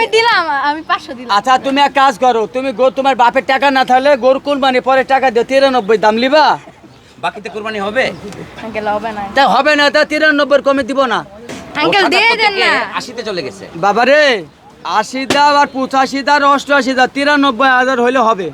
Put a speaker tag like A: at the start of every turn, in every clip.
A: আমি দিলাম আমি পাঁচশো দিলাম।
B: আচ্ছা তুমি এক কাজ করো তুমি গো তোমার বাপের টাকা না থাকলে গরু কুরবানি পরে টাকা তিরানব্বই দাম লিবা
C: বাকিতে কোরবানি হবে?
A: আঙ্কেল হবে না।
B: তা হবে না তা তিরানব্বই কমে দিব না।
A: আঙ্কেল দিয়ে দেন না।
C: আশিতে চলে গেছে।
B: বাবারে আশি দাও আর পঁচাশি দাও অষ্টআশি দাও তিরানব্বই হাজার হলে হবে।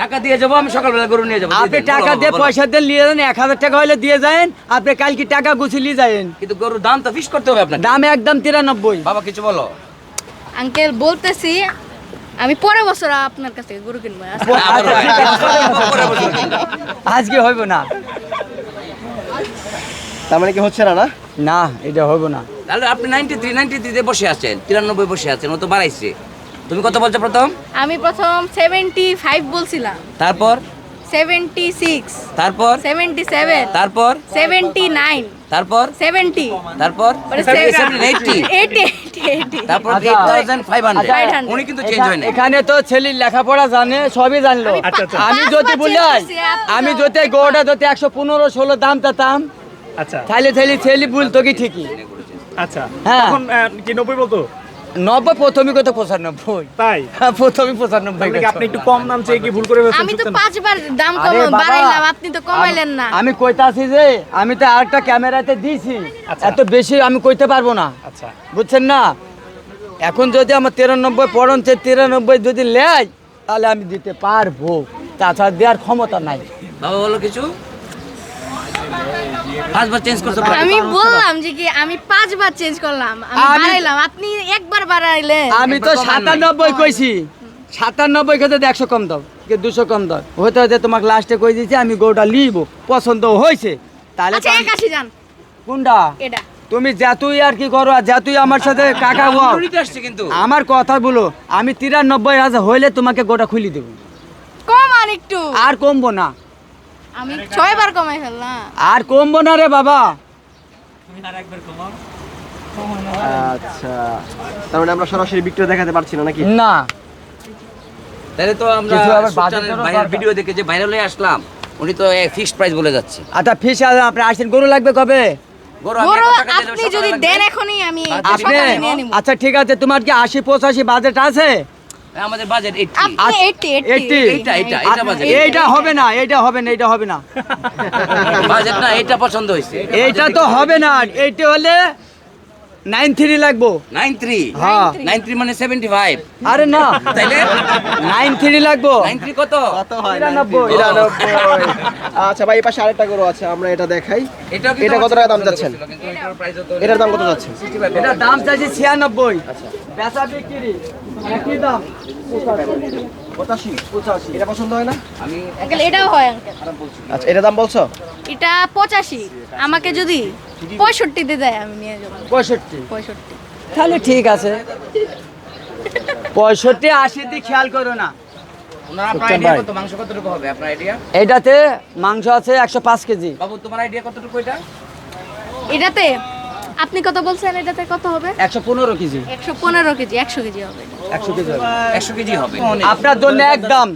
C: টাকা দিয়ে যাব আমি সকালবেলা গরু নিয়ে যাব।
B: আপনি টাকা দিয়ে পয়সা দিয়ে নিয়ে যান এক হাজার টাকা হলে দিয়ে যান আপনি কালকে টাকা গুছিয়ে নিয়ে যান
C: কিন্তু গরুর দাম তো ফিস করতে হবে আপনাকে।
B: দাম একদম তিরানব্বই।
C: বাবা কিছু বলো।
A: আঙ্কেল বলতেছি আমি পরের বছর আপনার কাছ থেকে গরু কিনবো।
C: বলব।
B: আজকে হইব না।
D: তার মানে কি হচ্ছে না না?
B: না এটা হইব না।
C: তাহলে আপনি নাইনটি থ্রি নাইনটি থ্রিতে বসে আছেন তিরানব্বই বসে আছেন ও তো বাড়াইছে। তুমি কত বলছো প্রথম?
A: আমি প্রথম সেভেন্টি ফাইভ বলছিলাম।
C: তারপর?
A: সেভেন্টি সিক্স
C: তারপর?
A: সেভেন্টি সেভেন
C: তারপর?
A: সেভেন্টি নাইন
C: তারপর
A: সেভেন্টি
C: তারপর এইটি তারপর
B: আচ্ছা।
A: 500
C: উনি কিন্তু চেঞ্জ হয়
B: এখানে তো ছেলের লেখাপড়া জানে সবই জানলো।
A: আমি আচ্ছা, আচ্ছা।
B: আমি যদি
A: change
B: বলি
A: করছি, আপনি
B: আমি যদি গোটা যদি একশো পনেরো ষোলো দাম তাতাম
E: আচ্ছা।
B: তাহলে ছেলে ছেলে বলতো কি ঠিকই?
E: আচ্ছা।
B: হ্যাঁ।
E: কি নব্বই বলতো?
B: নব্বই প্রথমই কত পঁচানব্বই।
E: তাই?
B: হ্যাঁ, প্রথমই পঁচানব্বই।
E: আপনি একটু কম দাম চেয়ে কি ভুল করে
A: আমি তো পাঁচবার দাম কম বাড়াইলাম আপনি তো কমাইলেন না।
B: আমি কইতাছি যে আমি তো আরেকটা ক্যামেরাতে দিয়েছি।
E: আচ্ছা।
B: এত বেশি আমি কইতে পারব না।
E: আচ্ছা।
B: বুঝছেন না? এখন যদি আমার তিরানব্বই পড়ছে তিরানব্বই যদি লেয় তাহলে আমি দিতে পারব। তাছাড়া দেওয়ার ক্ষমতা নাই।
C: বাবা বলো কিছু? পাঁচবার চেঞ্জ করছ।
A: আমি বললাম যে কি আমি পাঁচবার চেঞ্জ করলাম আমি বাড়াইলাম আপনি একবার বাড়াইলেন।
B: আমি তো
C: একবার কমান নাই।
B: সাতানব্বই কইছি। সাতানব্বই খেতে একশো কম দাও কে দুশো কম দাও। হতে তোমাকে লাস্টে কই দিয়েছি আমি গরুটা লিব পছন্দ হয়েছে। তাহলে
A: আচ্ছা
B: আমি-
A: একাশি যান।
B: কোনটা?
A: এটা।
B: তুমি যতই আর কি করো আর যতই আমার সাথে কাকা হও
C: কিন্তু।
B: আমার কথা বলো আমি তিরানব্বই হাজার হইলে তোমাকে গোটা খুলি দেবো।
A: কম আর একটু।
B: আর কমবো না।
A: আমি ছয়বার কমাই ফেললাম।
B: আর কমবো না রে বাবা।
D: আচ্ছা। তার মানে আমরা সরাসরি বিক্রয় দেখাতে পারছি না নাকি?
B: না।
C: তাহলে তো আমরা ভাইয়ের ভিডিও দেখে যে ভাইরাল হয়ে আসলাম উনি তো ফিক্সড প্রাইস বলে যাচ্ছে।
B: আচ্ছা ফিস আপনি আসছেন গরু লাগবে কবে?
A: আপনি যদি দেন এখনই আমি
B: আপনি আচ্ছা ঠিক আছে তোমার কি আশি পঁচাশি বাজেট আছে?
C: আমাদের বাজেট এইটি
A: আপনি 80
B: 80
C: এইটা, এইটা, এইটা বাজেট।
B: এইটা হবে না এইটা হবে না এইটা হবে না।
C: বাজেট না এটা পছন্দ হয়েছে।
B: এইটা তো হবে না এইটা হলে নাইন থ্রি লাগবো।
C: নাইন থ্রি
B: হ্যাঁ।
C: নাইন থ্রি মানে সেভেন্টি ফাইভ
B: আরে না।
C: তাইলে?
B: নাইন থ্রি লাগবো।
C: নাইন থ্রি কত?
D: কত হয়
B: নিরানব্বই।
D: নিরানব্বই আচ্ছা ভাই এই পাশে আরেকটা গরু আছে আমরা এটা দেখাই। এটা কত টাকা দাম যাচ্ছেন?
C: এটার price হতো
D: এটার দাম কত যাচ্ছে?
C: 65
B: এটা দাম চাইছে ছিয়ানব্বই। বেচা বিক্রি। একই দাম?
D: পঁচাশি। পঁচাশি। এটা পছন্দ হয় না?
C: আমি
A: আঙ্কেল এটাও হয় আঙ্কেল।
D: আচ্ছা এটা দাম বলছো?
A: এটা পঁচাশি। আমাকে যদি পঁয়ষট্টিতে দেয় আমি নিয়ে যাব।
B: পঁয়ষট্টি।
A: পঁয়ষট্টি।
B: তাহলে ঠিক আছে। পঁয়ষট্টি আশি দিয়ে খেয়াল করো না।
C: মাংস কতটুকু হবে? আপনার আইডিয়া
B: এটাতে মাংস আছে একশো পাঁচ কেজি।
C: বাবু তোমার আইডিয়া কতটুকু এটা?
A: এটাতে আপনি কত বলছেন এটাতে কত হবে?
B: একশো পনেরো কেজি।
A: একশো পনেরো কেজি একশো কেজি হবে।
B: একশো কেজি হবে।
C: একশো কেজি হবে।
B: আপনার জন্য একদম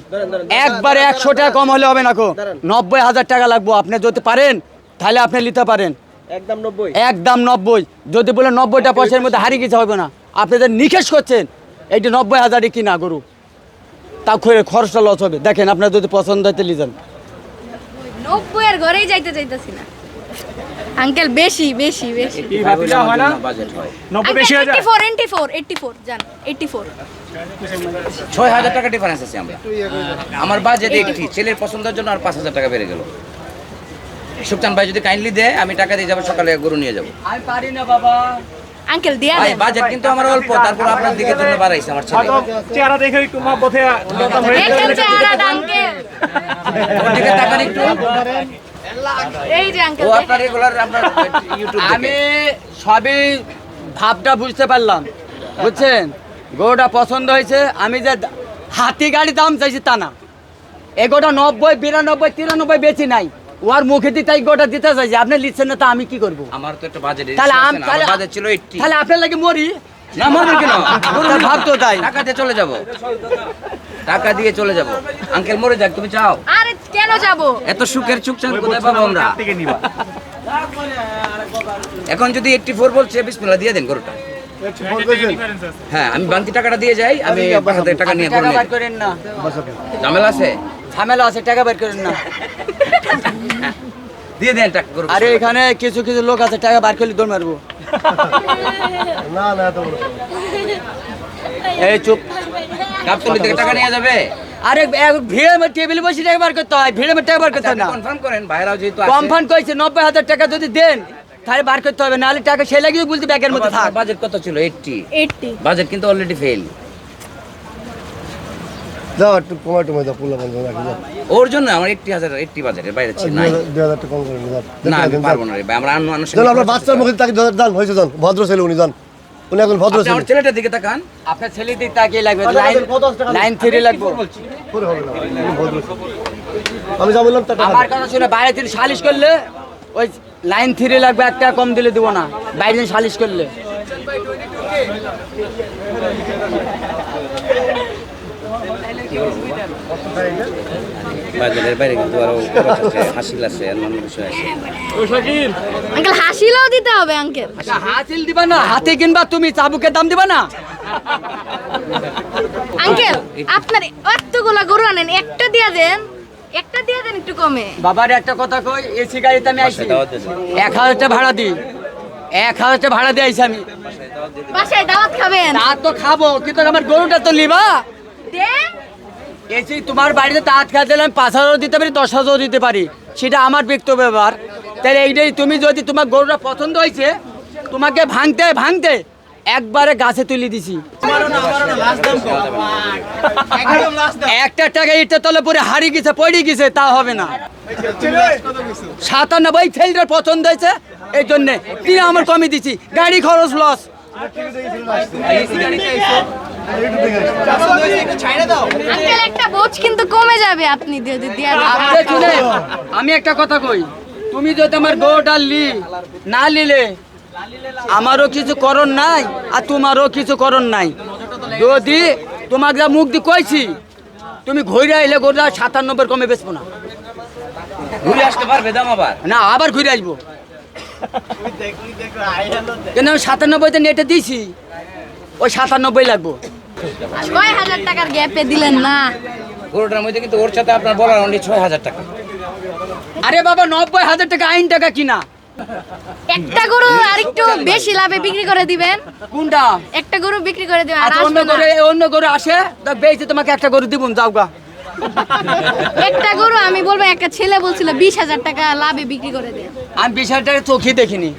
B: একবারে একশো টাকা কম হলে হবে না কো? নব্বই হাজার টাকা লাগবো। আপনি যদি পারেন তাহলে আপনি নিতে পারেন।
D: একদম নব্বই।
B: একদম নব্বই। যদি বলে নব্বইটা পয়সার মধ্যে হারিয়ে কিছু হবে না। আপনি যে নিখেস করছেন এইটি নব্বই হাজারই কিনা গরু? তা খে- খরচটা লস হবে। দেখেন আপনার যদি পছন্দ হয় তাহলে যান।
A: নব্বই এর ঘরেই যাইতে চাইতেছি না। আঙ্কেল বেশি বেশি বেশি।
C: ছয় হাজার টাকা ডিফারেন্স আছে আমরা। আমার বাজেট একটি ছেলের পছন্দের জন্য আর পাঁচ হাজার টাকা বেড়ে গেল। সুকচান ভাই যদি কাইন্ডলি দেয় আমি টাকা দিয়ে যাব সকালে গরু নিয়ে যাব।
B: আমি পারি না বাবা।
A: আঙ্কেল দিয়া দেন।
C: বাজেট কিন্তু আমার অল্প তারপর আপনার দিকে জন্য বাড়াইছে আমার ছেলে।
E: চেহারা দেখে একটু মা পথে দরদাম
A: আঙ্কেল।
C: দিকে তাকান একটু।
A: এই যে আঙ্কেল
C: ও আপনার রেগুলার আপনার ইউটিউব
B: আমি সবই ভাবটা বুঝতে পারলাম। বুঝছেন? গরুটা পছন্দ হয়েছে আমি যে হাতি গাড়ি দাম চাইছি তা না। এগোটা নব্বই বিরানব্বই তিরানব্বই বেশি নাই। ওর মুখে দিয়ে তাই গোটা দিতে চাইছি। আপনি লিখছেন না তা আমি কি করব?
C: আমার তো একটা বাজেট
B: তাহলে আমি তাহলে
C: বাজেট ছিল 80
B: তাহলে আপনার লাগে মরি।
C: না মারবেন কেন?
B: তার ভাব তো তাই।
C: টাকা দিয়ে চলে যাব। টাকা দিয়ে চলে যাব। আঙ্কেল মরে যাক তুমি চাও?
A: কেন যাব?
C: এত সুখের চুপ কোথায় পাবো আমরা? এখন যদি এইটটি ফোর বলছে বিসমিল্লাহ দিয়ে দেন গরুটা। হ্যাঁ আমি বান্তি টাকাটা দিয়ে যাই আমি হাজার টাকা নিয়ে
B: টাকা বার করেন না।
C: ঝামেলা আছে?
B: ঝামেলা আছে টাকা বার করেন না।
C: দিয়ে দেন টাকা গরু।
B: আরে এখানে কিছু কিছু লোক আছে টাকা বার করলে দৌড় মারবো। না না এই চুপ।
C: গাবতলি থেকে টাকা নিয়ে যাবে?
B: আরে এক ভিড়ে টেবিলে বসে টাকা বার করতে হয় ভিড়ে টাকা বার করতে হয় না।
C: কনফার্ম করেন ভাইরাও যেহেতু আছে।
B: করেছে নব্বই হাজার টাকা যদি দেন তাহলে বার করতে হবে নাহলে টাকা সে লাগিয়ে বলতে ব্যাগের মধ্যে থাক।
C: বাজেট কত ছিল? 80
A: এইটটি
C: বাজেট কিন্তু অলরেডি ফেল
F: যাও একটু কমাই টমাই দাও পুলা বন্ধ রাখি
C: ওর জন্য আমার 80000 80 বাজেটের বাইরে ছিল নাই।
F: দুই হাজার টাকা কম করে
C: না আমি পারব না রে আমরা
F: বাচ্চার মুখে তাকে হয়েছে ভদ্র ছেলে উনি যান। উনি একজন ভদ্র ছেলে
C: আমার ছেলেটার দিকে তাকান।
B: আপনার ছেলের দিকে তাকিয়ে লাগবে লাইন লাইন থ্রি লাগবে।
F: পুরো হবে না ভদ্র আমি যা বললাম তা
B: আমার। কথা শুনে বাইরে থেকে সালিশ করলে ওই লাইন থ্রি লাগবে এক টাকা কম দিলে দিব না। বাইরে সালিশ করলে।
C: বাজারের বাইরে কিন্তু আরও হাসিল আছে অন্যান্য বিষয় আছে।
A: আঙ্কেল হাসিলেও দিতে হবে আঙ্কেল।
B: আচ্ছা হাতিল দিবা না হাতে কিনবা তুমি চাবুকের দাম দিবা না।
A: আঙ্কেল আপনার এতগুলা গরু আনেন একটা দিয়ে দেন একটা দিয়ে দেন একটু কমে।
B: বাবার একটা কথা কই এসি গাড়িতে আমি আইছি। এক হাজার টাকা ভাড়া দিই। এক হাজার টাকা ভাড়া দিয়ে আইছি আমি।
A: বাসায় দাওয়াত খাবেন?
B: তা তো খাব কিন্তু আমার গরুটা তো নিবা। এসি তোমার বাড়িতে তাঁত খাওয়া দিলে আমি পাঁচ হাজারও দিতে পারি দশ হাজারও দিতে পারি। সেটা আমার ব্যক্তিগত ব্যাপার। তাহলে এইটাই তুমি যদি তোমার গরুটা পছন্দ হয়েছে তোমাকে ভাঙতে ভাঙতে একবারে গাছে তুলে দিছি। একটা টাকা ইটটা তলে পরে হারিয়ে গেছে পড়ে গেছে তা হবে না। সাতানব্বই ছেলেটার পছন্দ হয়েছে এই জন্যে। তিনি আমার কমে দিছি। গাড়ি খরচ লস
A: আঙ্কেল একটা বোঝ কিন্তু কমে যাবে আপনি যদি দিয়ে
B: আমি একটা কথা কই। তুমি যদি আমার গরুটা লি না নিলে আমারও কিছু করণ নাই আর তোমারও কিছু করণ নাই। যদি তোমাকে যা মুখ দিয়ে কইছি তুমি ঘুরে আইলে গরুটা সাতানব্বই কমে বেচবো না।
C: ঘুরে আসতে পারবে দাম আবার?
B: না আবার ঘুরে আসব। কিন্তু আমি সাতানব্বইতে নেটে দিয়েছি ওই সাতানব্বই লাগবো।
A: ছয় হাজার টাকার গ্যাপে দিলেন না।
C: গরুটার মধ্যে কিন্তু ওর সাথে আপনার বলার অনলি ছয় হাজার টাকা।
B: আরে বাবা নব্বই হাজার টাকা আইন টাকা কিনা?
A: একটা গরু আরেকটু বেশি লাভে বিক্রি করে দিবেন।
B: কোনটা?
A: একটা গরু বিক্রি করে দিবেন আর
B: আচ্ছা অন্য গরু অন্য গরু আসে তা বেঁচে তোমাকে একটা গরু দিবুন যাও গা।
A: একটা গরু আমি বলব একটা ছেলে বলছিল বিশ হাজার টাকা লাভে বিক্রি করে দেন।
B: আমি বিশ হাজার টাকা চোখে দেখিনি।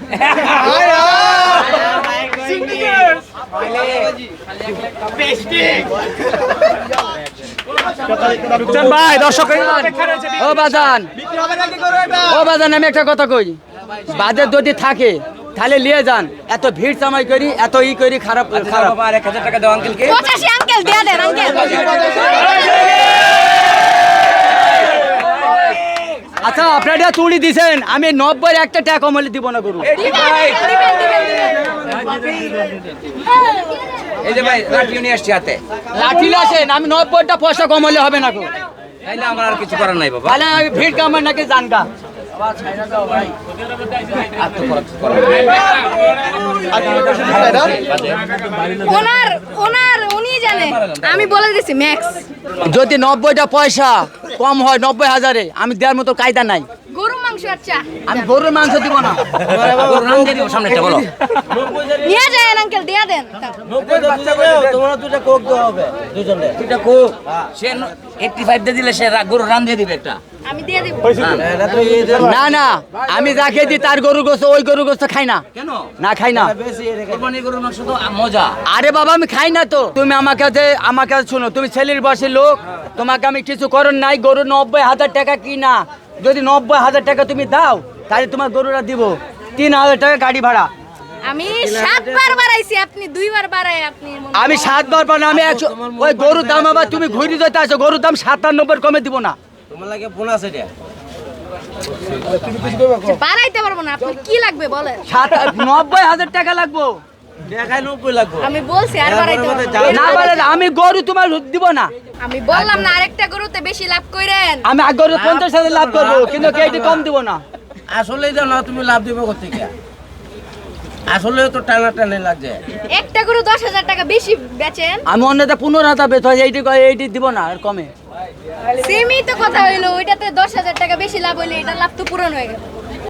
E: ভাই দর্শকের
B: ও বাজান। ও বাজান আমি একটা কথা কই। বাজার যদি থাকে তাহলে নিয়ে যান। এত ভিড় চামাই করি এত ই করি খারাপ
C: খারাপ।
B: খারাপ
C: এক হাজার টাকা দেওয়া আঙ্কেলকে
A: পঁচাশি আঙ্কেল দিয়ে দেন আঙ্কেল
B: আচ্ছা আপনারা তুলি দিছেন। আমি নব্বই একটা টাকা কমলে দিব না গরু।
C: এই যে ভাই লাঠি নিয়ে আসছি হাতে।
B: লাঠি আসেন আমি নব্বইটা পয়সা কমলে হবে না গো
C: তাইলে আমার আর কিছু করার নাই বাবা।
B: তাহলে আমি ভিড় কামার নাকি জানগা?
A: ওনার ওনার উনি জানে। আমি বলে দিছি ম্যাক্স
B: যদি নব্বইটা পয়সা কম হয় নব্বই হাজারে আমি দেওয়ার মতো কায়দা নাই।
A: মাংস আচ্ছা।
B: আমি গরুর মাংস দিব না।
C: গরুর নাম দিয়ে দিবো সামনেটা বলো।
A: নিয়ে যায় আঙ্কেল দিয়ে দেন
C: দুইটা কোক সে এইটটি ফাইভ দিয়ে দিলে সে গরুর রান দিয়ে দিবে একটা।
A: আমি দিয়ে দিব।
B: না না আমি যাকে দিই তার গরু গোস্ত ওই গরু গোস্ত খাই না।
C: কেন?
B: না খাই না।
C: গরুর মাংস তো মজা।
B: আরে বাবা আমি খাই না তো। তুমি আমার কাছে আমার কাছে শোনো তুমি ছেলের বয়সের লোক। তোমাকে আমি কিছু করণ নাই। গরু নব্বই হাজার টাকা কিনা। যদি নব্বই হাজার টাকা তুমি দাও তাহলে তোমার গরুটা দিব তিন হাজার টাকা গাড়ি ভাড়া।
A: আমি সাতবার বাড়াইছি আপনি দুইবার বাড়াই আপনি
B: আমি সাতবার পান আমি একশো ওই গরুর দাম আবার তুমি ঘুরি যেতে আসো গরুর দাম সাতান্নব্বই কমে দিব না।
A: বাড়াইতে পারব না আপনি কি লাগবে বলেন?
B: সাত নব্বই হাজার টাকা লাগবো।
A: আমি বলছি আর বাড়াইতে না।
B: না আমি গরু তোমার দিব না।
A: আমি বললাম না আরেকটা গরুতে বেশি লাভ কইরেন।
B: আমি গরু পঞ্চাশ হাজার লাভ করব কিন্তু কেটে কম দিব না।
G: আসলেই তো না তুমি লাভ দিবে কোথেকে
C: আসলে তো টানা টানে লাগছে।
A: একটা গরু দশ হাজার টাকা বেশি বেচেন?
B: আমি হয় এইটি এইটি দিব না আর কমে।
A: সেমই তো কথা হইল ওইটাতে দশ হাজার টাকা বেশি লাভ হইলে এটা লাভ তো পূরণ হয়ে গেল।